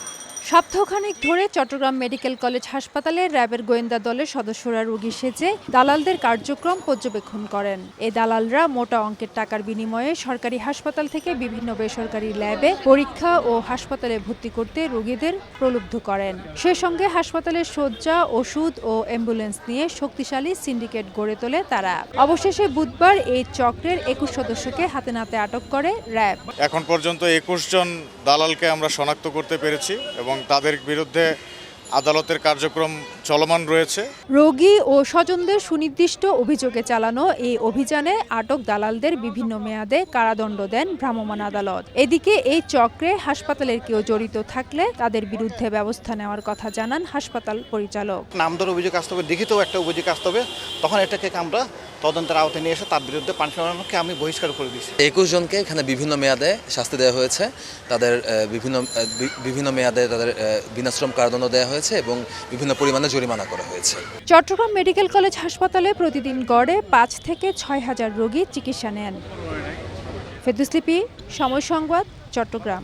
you. সপ্তাহখানেক ধরে Chittagong medical college হাসপাতালে র্যাবের গোয়েন্দা দলের সদস্যরা রোগী সেজে দালালদের কার্যক্রম পর্যবেক্ষণ করেন। এই দালালরা মোটা অঙ্কের টাকার বিনিময়ে সরকারি হাসপাতাল থেকে বিভিন্ন বেসরকারি ল্যাবে পরীক্ষা ও হাসপাতালে ভর্তি করতে রোগীদের প্রলুব্ধ করেন। সেই সঙ্গে হাসপাতালের শয্যা, ওষুধ ও অ্যাম্বুলেন্স নিয়ে শক্তিশালী সিন্ডিকেট গড়ে তোলে তারা। অবশেষে বুধবার এই চক্রের একুশ সদস্যকে হাতে নাতে আটক করে র্যাব। এখন পর্যন্ত একুশ জন দালালকে আমরা শনাক্ত করতে পেরেছি এবং তাদের বিরুদ্ধে আদালতের কার্যক্রম চলমান রয়েছে। রোগী ও স্বজনদের সুনির্দিষ্ট অভিযোগে চালানো এই অভিযানে আটক দালালদের বিভিন্ন মেয়াদে কারাদণ্ড দেন ভ্রাম্যমাণ আদালত। এদিকে এই চক্রে হাসপাতালের কেউ জড়িত থাকলে তাদের বিরুদ্ধে ব্যবস্থা নেওয়ার কথা জানান হাসপাতাল পরিচালক। নামদার অভিযোগ আসতে হবে লিখিত একটা অভিযোগ আসতে হবে তখন এটাকে আমরা তদন্তের আওতায় নিয়ে এসে তার বিরুদ্ধে পানিশমেন্টকে আমি বহিষ্কার করে দিয়েছি। একুশ জনকে এখানে বিভিন্ন মেয়াদে শাস্তি দেওয়া হয়েছে। তাদের বিভিন্ন বিভিন্ন মেয়াদে তাদের বিনাশ্রম কারাদণ্ড দেওয়া হয়েছে এবং বিভিন্ন পরিমাণে জরিমানা করা হয়েছে। চট্টগ্রাম মেডিকেল কলেজ হাসপাতালে প্রতিদিন গড়ে পাঁচ থেকে ছয় হাজার রোগী চিকিৎসা নেন। ফেদুসলিপি সময় সংবাদ চট্টগ্রাম।